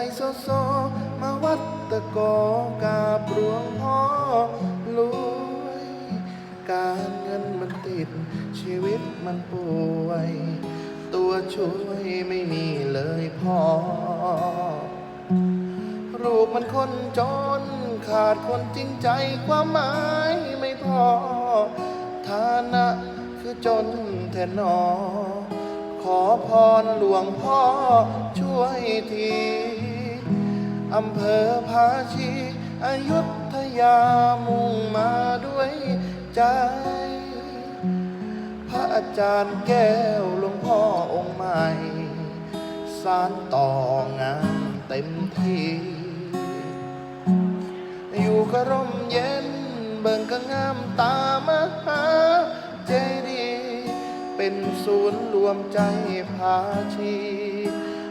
ใจโซโซมาวัดตะโกกาบหลวงพ่อรวยการเงินมันติด ชีวิตมันป่วย ตัวช่วยไม่มีเลยพ่อรูปมันคนจน ขาดคนจริงใจความหมายไม่พอ ฐานะคือจนแทนนอขอพรหลวงพ่อช่วยที อำเภอภาชีอายุทยามุ่งมาด้วยใจ พระอาจารย์แก้วหลวงพ่อองค์ใหม่ สารต่องานเต็มที่ อยู่ก็ร่มเย็นเบิ่งก็งามตามหาเจดีย์เป็นศูนย์รวมใจพาชี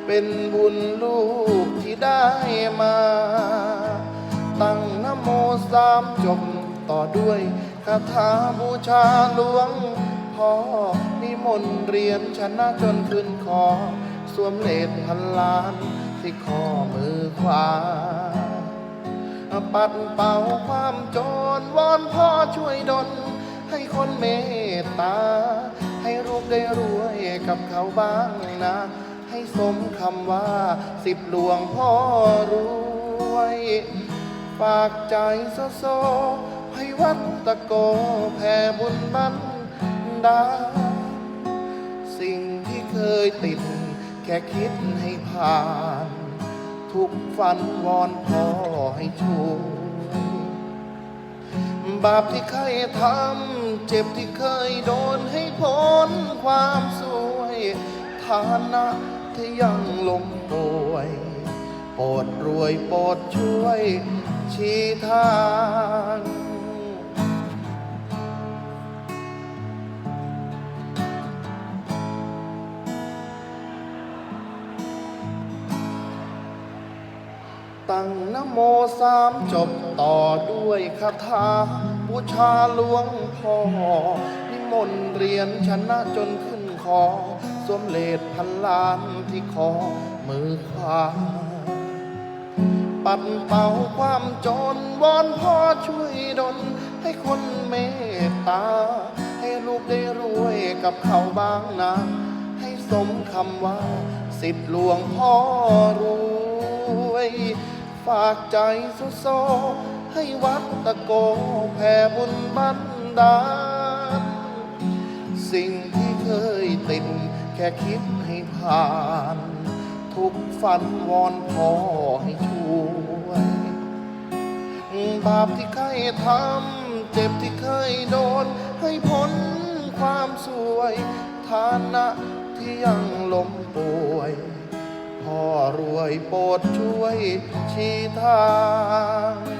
เป็นบุญลูกที่ได้มา ตั้งนโมสามจบต่อด้วยคาถาบูชาหลวงพ่อนิมนต์เรียนชนะจนขึ้นคอ สวมเลดพันล้านที่ข้อมือขวา ปัดเป่าความจนวอนพ่อช่วยดลให้คนเมตตา ให้รูปได้รวยกับเขาบ้างนะ ให้สมคำว่า สิบหลวงพ่อรวย ฝากใจโซโซ ให้วัดตะโกแผ่บุญบันดา สิ่งที่เคยติด แค่คิดให้ผ่าน ทุกฝันวอนพ่อให้ช่วยบาปที่เคยทำ เจ็บที่เคยโดนให้พ้นความสวย ฐานะ ที่ยังลมป่วย โปรดรวยโปรดช่วยชี้ทางตั้งนโมสามจบต่อด้วยคาถาบูชาหลวงพ่อนิมนต์เรียนชนะจนขึ้นคอ สวมเลดพันล้านที่คอมือขวา ปัดเป่าความจนวอนพ่อช่วยดลให้คนเมตตา ให้ลูกได้รวยกับเขาบ้างนะ ให้สมคำว่า สิทธิหลวงพ่อรวย ฝากใจโซโซให้วัดตะโกแผ่บุญบันดาลสิ่งที่เคยติด แค่คิดให้ผ่าน ทุกฝันวอนพ่อให้ช่วย บาปที่เคยทำ เจ็บที่เคยโดน ให้พ้นความสวย ฐานะที่ยังล้มป่วยพ่อรวยโปรดช่วยชี้ทาง